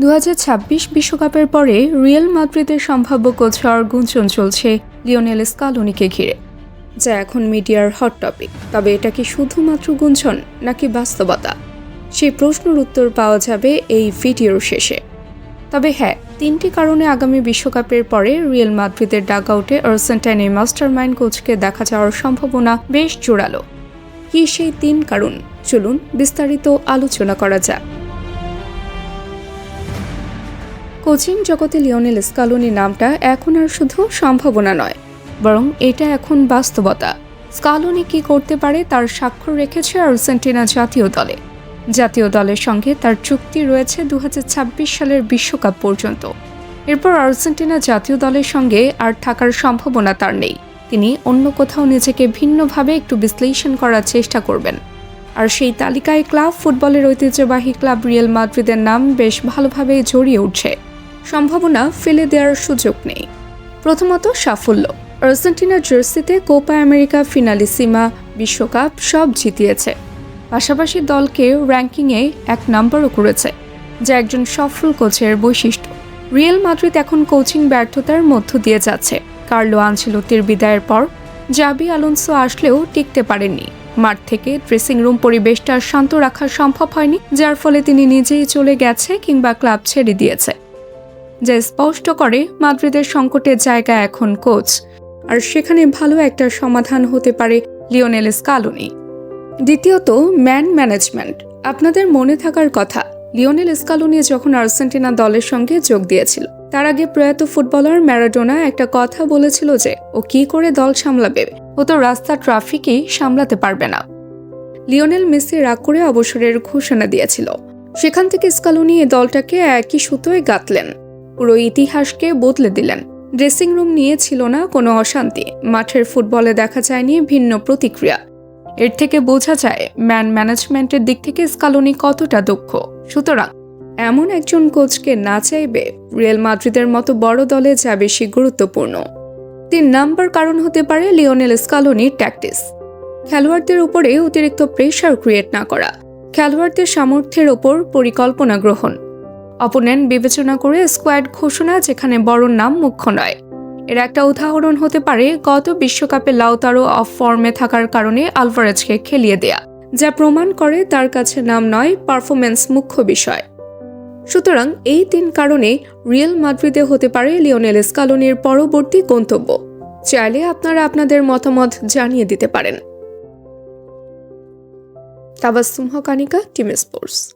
দু বিশ্বকাপের পরে রিয়েল মাদ্রিদের সম্ভাব্য কোচ হওয়ার গুঞ্জন চলছে লিওনেল স্কালোনিকে ঘিরে। যা এখন মিডিয়ার হট টপিক। তবে এটা কি শুধুমাত্র গুঞ্জন নাকি বাস্তবতা? সেই প্রশ্নের উত্তর পাওয়া যাবে এই ভিডিওর শেষে। তবে হ্যাঁ তিনটি কারণে আগামী বিশ্বকাপের পরে রিয়েল মাদ্রিদের ডাক আউটে আর্জেন্টাইন এই মাস্টার মাইন্ড কোচকে দেখা যাওয়ার সম্ভাবনা বেশ জোরালো। কি সেই তিন কারণ? চলুন বিস্তারিত আলোচনা করা যাক। কোচিং জগতে লিওনেল স্কালোনি নামটা এখন আর শুধু সম্ভাবনা নয়, বরং এটা এখন বাস্তবতা। স্কালোনি কি করতে পারে তার স্বাক্ষর রেখেছে আর্জেন্টিনা জাতীয় দলে। জাতীয় দলের সঙ্গে তার চুক্তি রয়েছে দু হাজার ছাব্বিশ সালের বিশ্বকাপ পর্যন্ত। এরপর আর্জেন্টিনা জাতীয় দলের সঙ্গে আর থাকার সম্ভাবনা তার নেই। তিনি অন্য কোথাও নিজেকে ভিন্নভাবে একটু বিশ্লেষণ করার চেষ্টা করবেন। আর সেই তালিকায় ক্লাব ফুটবলের ঐতিহ্যবাহী ক্লাব রিয়েল মাদ্রিদের নাম বেশ ভালোভাবে জড়িয়ে উঠছে। সম্ভাবনা ফেলে দেওয়ার সুযোগ নেই। প্রথমত সাফল্য। আর্জেন্টিনার জার্সিতে কোপা আমেরিকা ফিনালি ফিনালিসিমা বিশ্বকাপ সব জিতিয়েছে। পাশাপাশি দলকে র্যাঙ্কিংয়ে এক নম্বরও করেছে, যা একজন সফল কোচের বৈশিষ্ট্য। রিয়েল মাদ্রিদ এখন কোচিং ব্যর্থতার মধ্য দিয়ে যাচ্ছে। কার্লো আনছেলতির বিদায়ের পর জাবি আলোনসো আসলেও টিকতে পারেননি। মাঠ থেকে ড্রেসিং রুম পরিবেশটা শান্ত রাখা সম্ভব হয়নি, যার ফলে তিনি নিজেই চলে গেছে কিংবা ক্লাব ছেড়ে দিয়েছে। যা স্পষ্ট করে মাদ্রিদের সংকটের জায়গা এখন কোচ। আর সেখানে ভালো একটা সমাধান হতে পারে লিওনেল স্কালোনি। দ্বিতীয়ত, ম্যান ম্যানেজমেন্ট। আপনাদের মনে থাকার কথা, লিওনেল স্কালোনি যখন আর্জেন্টিনা দলের সঙ্গে যোগ দিয়েছিল, তার আগে প্রয়াত ফুটবলার ম্যারাডোনা একটা কথা বলেছিল যে, ও কি করে দল সামলাবে? ও তো রাস্তা ট্রাফিকই সামলাতে পারবে না। লিওনেল মেসি রাগ করে অবসরের ঘোষণা দিয়েছিল। সেখান থেকে স্কালোনি এ দলটাকে একই সুতোয় গাঁথলেন। পুরো ইতিহাসকে বদলে দিলেন। ড্রেসিং রুম নিয়ে ছিল না কোনো অশান্তি। মাঠের ফুটবলে দেখা যায়নি ভিন্ন প্রতিক্রিয়া। এর থেকে বোঝা যায়, ম্যান ম্যানেজমেন্টের দিক থেকে স্কালোনি কতটা দক্ষ। সুতরাং, এমন একজন কোচকে না চাইবে রিয়েল মাদ্রিদের মতো বড় দলে যা বেশি গুরুত্বপূর্ণ। তিন নাম্বার কারণ হতে পারে লিওনেল স্কালোনির ট্যাকটিস খেলোয়াড়দের উপরে অতিরিক্ত প্রেশার ক্রিয়েট না করা। খেলোয়াড়দের সামর্থ্যের ওপর পরিকল্পনা গ্রহণ। অপোনেন্ট বিবেচনা করে স্কোয়াড ঘোষণা, যেখানে বড় নাম মুখ্য নয়। এর একটা উদাহরণ হতে পারে গত বিশ্বকাপে লাউতারো অফ ফর্মে থাকার কারণে আলভারেজকে খেলিয়ে দেয়া, যা প্রমাণ করে তার কাছে নাম নয় পারফরমেন্স মুখ্য বিষয়। সুতরাং এই তিন কারণে রিয়েল মাদ্রিদে হতে পারে লিওনেল স্কালোনির পরবর্তী গন্তব্য। চাইলে আপনারা আপনাদের মতামত জানিয়ে দিতে পারেন। তাবাসুম হকানিকা, টিম স্পোর্টস।